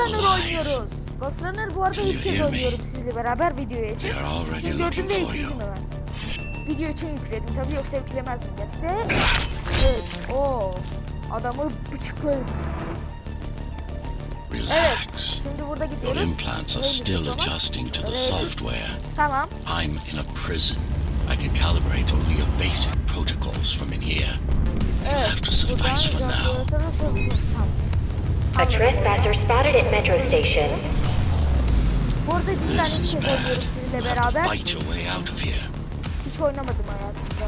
Runner oynuyoruz. Ghost Runner bu arada ilk kez oynuyorum sizinle beraber video için. Çünkü gördüğümde yükledim hemen. Video için yükledim tabii yoksa yüklemezdim gerçekten. Evet. Oo. Adamı bıçıkladım. Evet. Şimdi burada Your gidiyoruz. implants are still adjusting to the software. Tamam. I'm in a prison. I can calibrate only your basic protocols from in here. Evet. have to suffice for now. A trespasser spotted at Metro Station. Bu arada bir tane bir şey oynuyoruz sizinle beraber. Hiç oynamadım hayatımda.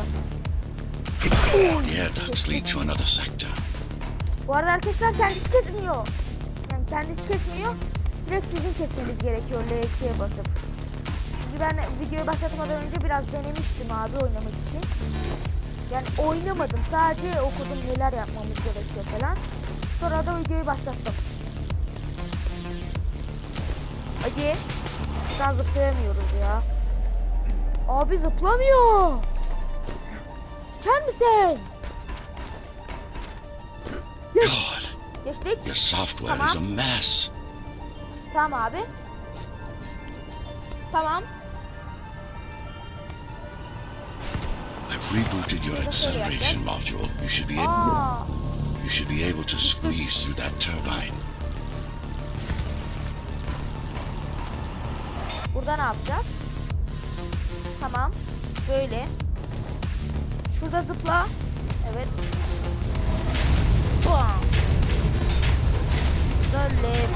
Air ducts lead to another sector. Bu arada arkadaşlar kendisi kesmiyor. Yani kendisi kesmiyor. Direkt sizin kesmeniz gerekiyor L2'ye basıp. Çünkü ben videoyu başlatmadan önce biraz denemiştim abi oynamak için. Yani oynamadım. Sadece okudum neler yapmamız gerekiyor falan. Sonra da videoyu başlattım. Hadi. Şuradan zıplayamıyoruz ya. Abi zıplamıyor. Geçer misin? Geç. Geçtik. your software Come is a mess. Tamam abi. Tamam. I've rebooted your acceleration module. You should be able, you should be able to squeeze through that turbine. burada ne yapacağız? Tamam. Böyle. Şurada zıpla. Evet. Bam. Şöyle bir.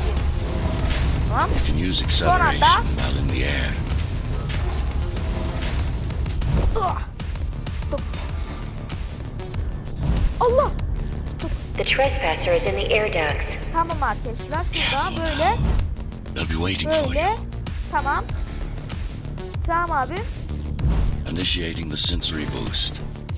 Tamam. You can use acceleration while in the air. Ah. Allah. The trespasser is in the air ducts. Tamam arkadaşlar. Şurada böyle. now. They'll be waiting for Böyle. you. Tamam. Tamam abi. Initiating the sensory boost.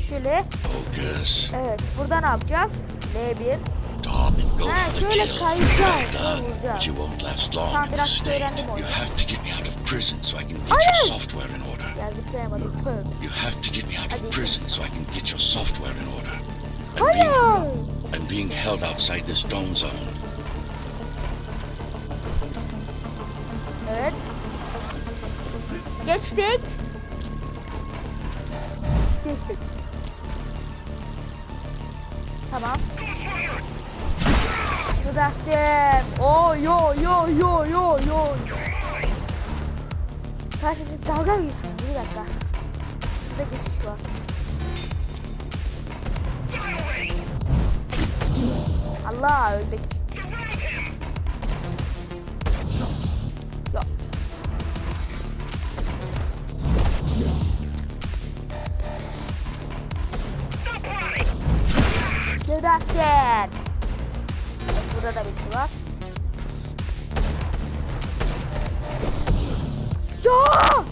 Şöyle. Focus. Evet. Burada ne yapacağız? L1. Stop and go Ha, şöyle kayacağız, vuracağız. but you won't last long Tamam, biraz state. öğrendim You oyunu. have to get me out of prison so I can get Hayır. your software in order. Ya zıplayamadım. You have to get me out of prison so I can get your software in order. Hayır. I'm being held outside this dome zone. Evet. Geçtik. Geçtik. Tamam. Bıraktım. Oo yo yo yo yo yo. Karşımda dalga mı geçiyorsun? Bir dakika. Şurada geçiş var. Allah öldük. Yok. Gebertin. Burada da bir şey var. Ya!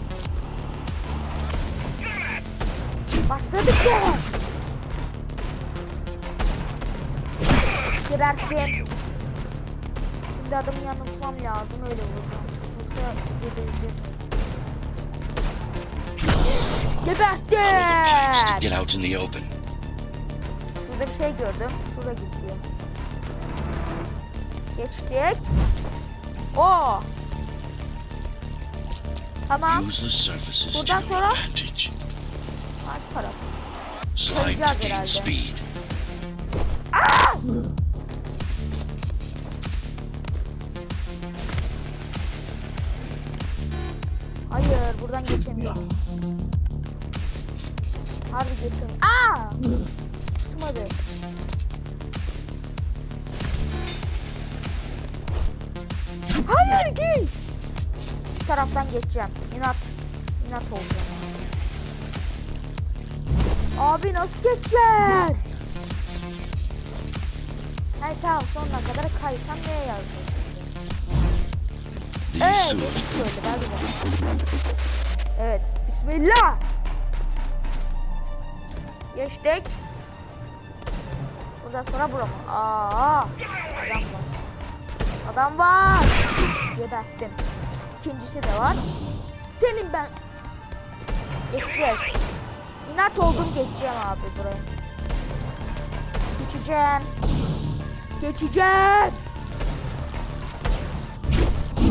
Başladık ya. Geberttim. Şimdi adamın yanına tutmam lazım öyle vuracağım. Yoksa gebereceğiz. Geberttim. get out in the open. Şurada bir şey gördüm. Şurada gidiyor. Geçtik. Oo. Tamam. Buradan sonra-? Slide Kıracağız to gain speed. Buradan geçemiyorum. Harbi geçemiyorum. Aa! Tutmadı. Hayır git. Şu taraftan geçeceğim. İnat. İnat olacağım. Abi nasıl geçeceksin? Hayır tamam sonuna kadar kaysam neye? These Evet, böyle hadi bakalım. Evet, bismillah. Geçtik. Buradan sonra bura mı? Aa, adam var. Adam var. Geberttim. İkincisi de var. Senin ben. Geçeceğiz. İnat oldum geçeceğim abi buraya. Geçeceğim. Geçeceğim.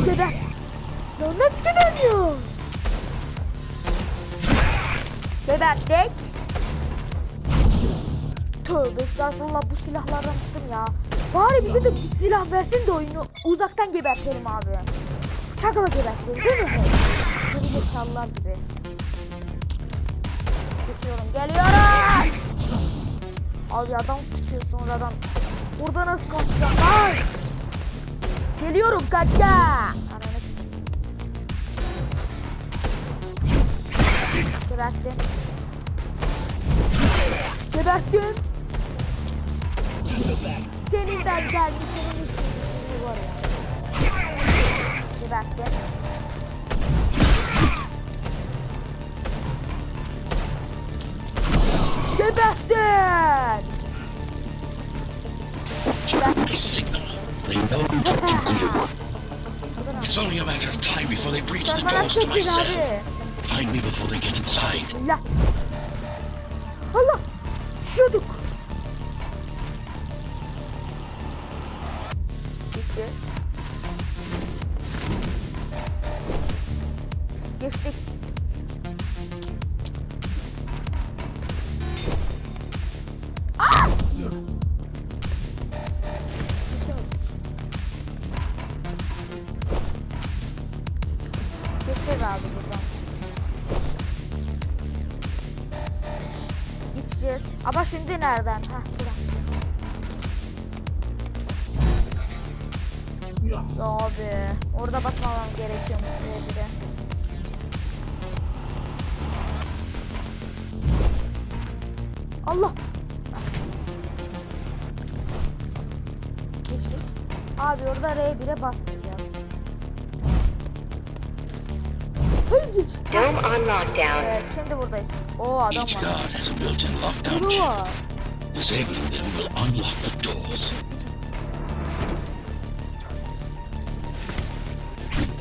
Geber. Lan nasıl Geberttik. Tövbe estağfurullah bu silahlardan bıktım ya. Bari bize de bir silah versin de oyunu uzaktan gebertelim abi. Bıçakla gebertelim değil mi? Geri zekalılar gibi. Geçiyorum geliyorum. Abi adam çıkıyor sonradan. Burada nasıl kaçacağım lan? Geliyorum kaça. Geberttim. Geberttim. Senin ben gelmişinin için var ya. Geberttim. Check signal. They know I'm talking to you. It's only a matter of time before they breach the doors to my cell. Find me before they get inside. Allah. Allah. Düşüyorduk. Bitti. Şimdi nereden? Ya abi. Orada basmamam gerekiyormuş buraya bir de. Allah. Geçtik. Abi orada R1'e basmayacağız. Hayır geç. Dome on lockdown. Evet şimdi buradayız. Oo adam Each var. guard has a built-in lockdown chip. var. Disabling them will unlock the doors.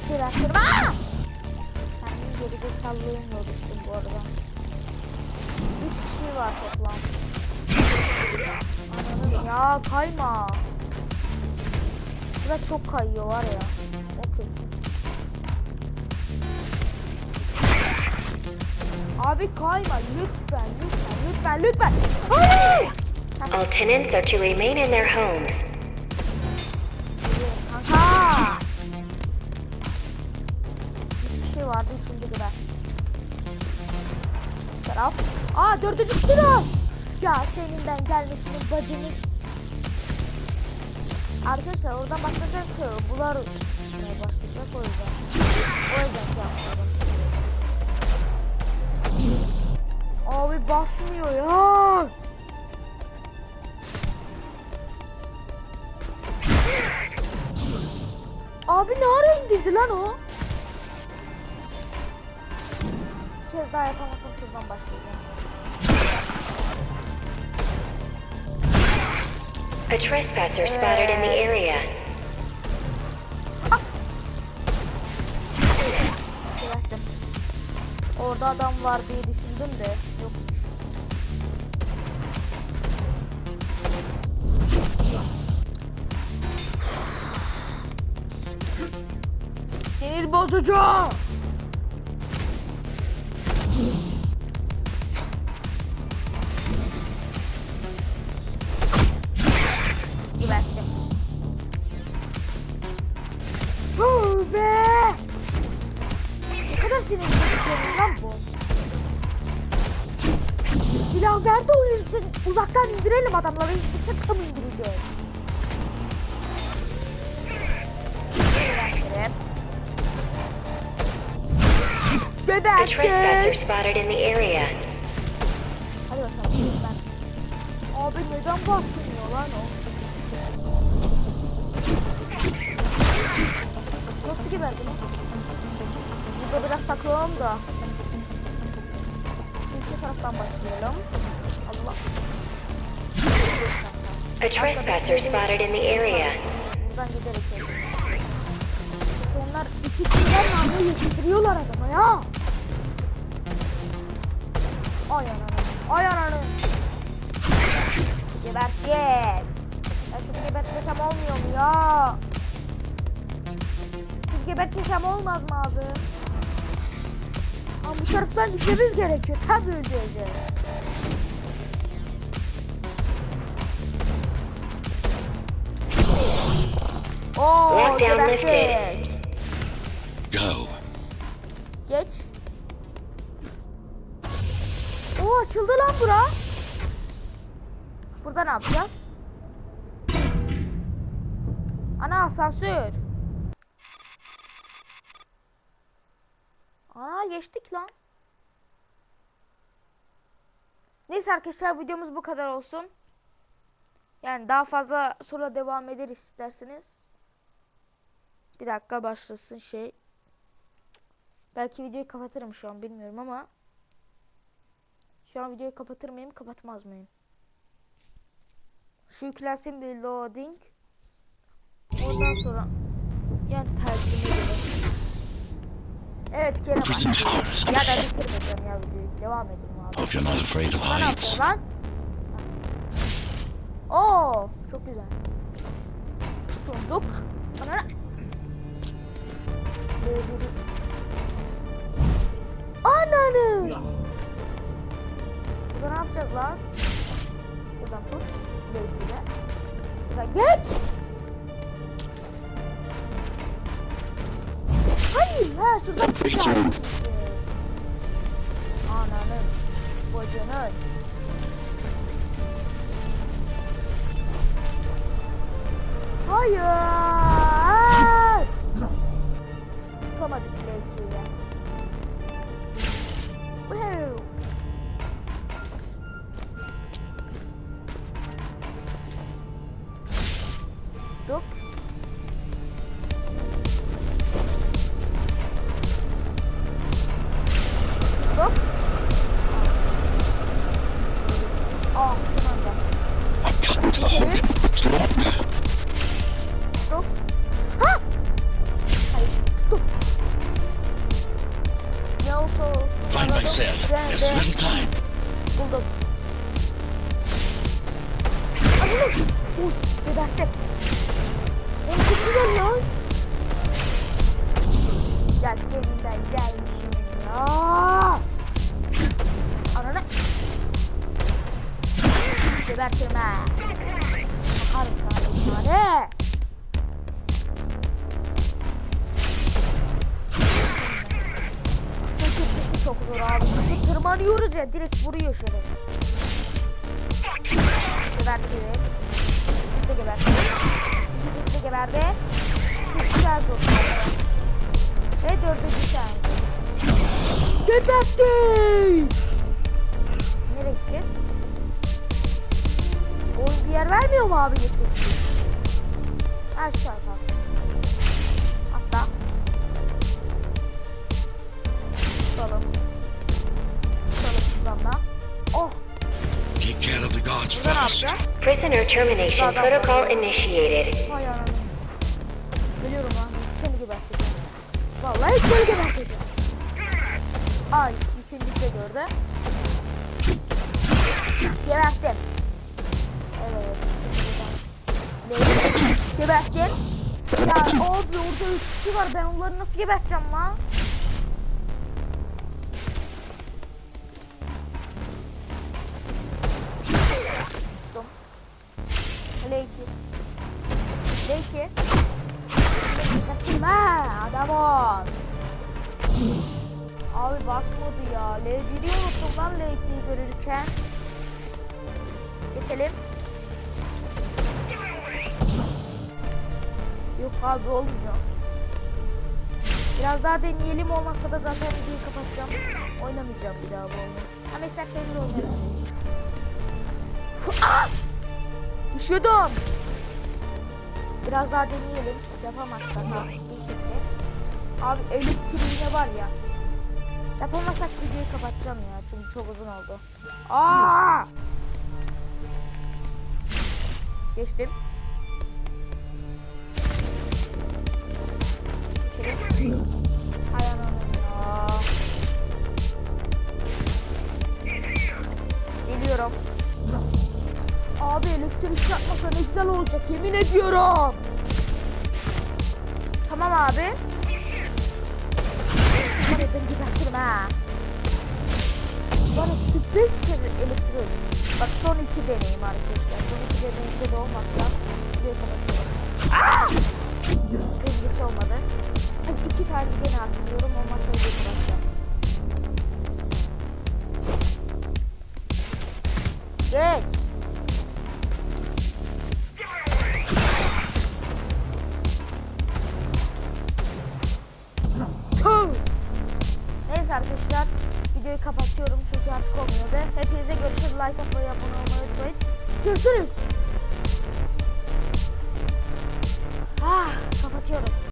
Bıraktırma! Kendim gerizekalılığımla düştüm bu arada. Üç kişi var toplam. Anladım ya kayma. Burada çok kayıyor var ya. O kötü. Abi kayma lütfen lütfen lütfen lütfen. Hayır! All tenants are to remain in their homes. Kanka. Üç kişi vardı üçüncü. Bu Taraf. Aa dördüncü kişi de. Ya senin ben gelmesinin bacını. Arkadaşlar oradan başlayacak ki bunlar ne başlayacak o yüzden. O yüzden şey yapıyorum. Abi basmıyor ya. Abi ne ara indirdi lan o? Bir kez daha yapamasam şuradan başlayacağım. A trespasser spotted in the area. Orada adam var diye düşündüm de yokmuş. Sinir bozucu. Bıçakla mı indireceğiz? A trespasser spotted in the area. Hadi bakalım. Abi neden bastırmıyor lan o? Nasıl geberdi lan? Burada biraz takılalım da. Şimdi şu taraftan başlayalım. Allah. A trespasser spotted in the area. Onlar iki kişiler namlu yetiştiriyorlar adama ya. Ay ananı. Ay ananı. Geberttin. Ben şunu gebertmesem olmuyor mu ya? Şu gebertirsem olmaz mı abi? Ama bu taraftan gitmemiz gerekiyor. Tabii öleceğiz. Oo, Lockdown gebertik. Go. Geç. Oo açıldı lan bura. Burada ne yapacağız? Ana asansör. Ana geçtik lan. Neyse arkadaşlar videomuz bu kadar olsun. Yani daha fazla sonra devam ederiz isterseniz. Bir dakika başlasın şey. Belki videoyu kapatırım şu an bilmiyorum ama. Şu an videoyu kapatır mıyım kapatmaz mıyım? Şu yüklensin bir loading. Ondan sonra yani tercihime göre. Evet gene başlayalım. Ya da bitirmeyeceğim ya videoyu. Devam edelim abi. Hope you're not afraid of heights. lan? Oo, çok güzel. Tutunduk. Bana Ananı! Burada ne yapacağız lan? Şuradan tut. Belki de. Buradan geç! Hayır ha şuradan tutacağız. Ananın. Kocanın. Hayır. Olsa olsun. Find myself. There's little time. buldum. Anladım. Uy, gebertim. Çok güzel lan. Gel senin ben gelmişim ya. Ananı. Gebertirim ha. Bakarım sana çok zor abi. Çünkü tırmanıyoruz ya direkt vuruyor şöyle. Geberdi. İkisi de geberdi. İkincisi de geberdi. Çok güzel durdu. Ve dördüncü tane. Geberdik. Nereye gideceğiz? Oyun bir yer vermiyor mu abi gitmek için? Aşağı Tutalım. Tutalım şuradan da. Oh! Take care of the guards Burada ne first. yapacağız? Prisoner termination protocol initiated. Anam. Biliyorum lan. Seni geberteceğim. Vallahi seni geberteceğim. Ay ikincisi de gördü. Geberttim. Evet. şimdi buradan. Neyse, Geberttim. Ya abi orada üç kişi var. Ben onları nasıl geberteceğim lan? L2'yi görürken. Geçelim. Yok abi olmuyor. Biraz daha deneyelim olmazsa da zaten videoyu kapatacağım. Oynamayacağım bir daha bu oyunu. Ama isterseniz oynarım. Ah! Üşüdüm. Biraz daha deneyelim. Yapamazsak abi. Abi elektriğine var ya. Yapamazsak videoyu kapatacağım ya. Çünkü çok uzun oldu. Aa! Geçtim. Hay ya. Geliyorum. Abi elektrik yapmasa ne güzel olacak yemin ediyorum. Tamam abi. Gebertirim ha. Bana 45 kere elektrik. Bak son iki deneyim arkadaşlar. Son iki deneyimde de olmazsa videoyu kapatıyorum. Aaa! Birincisi olmadı. Hadi iki tane gene hatırlıyorum. Olmazsa videoyu kapatacağım. Geç.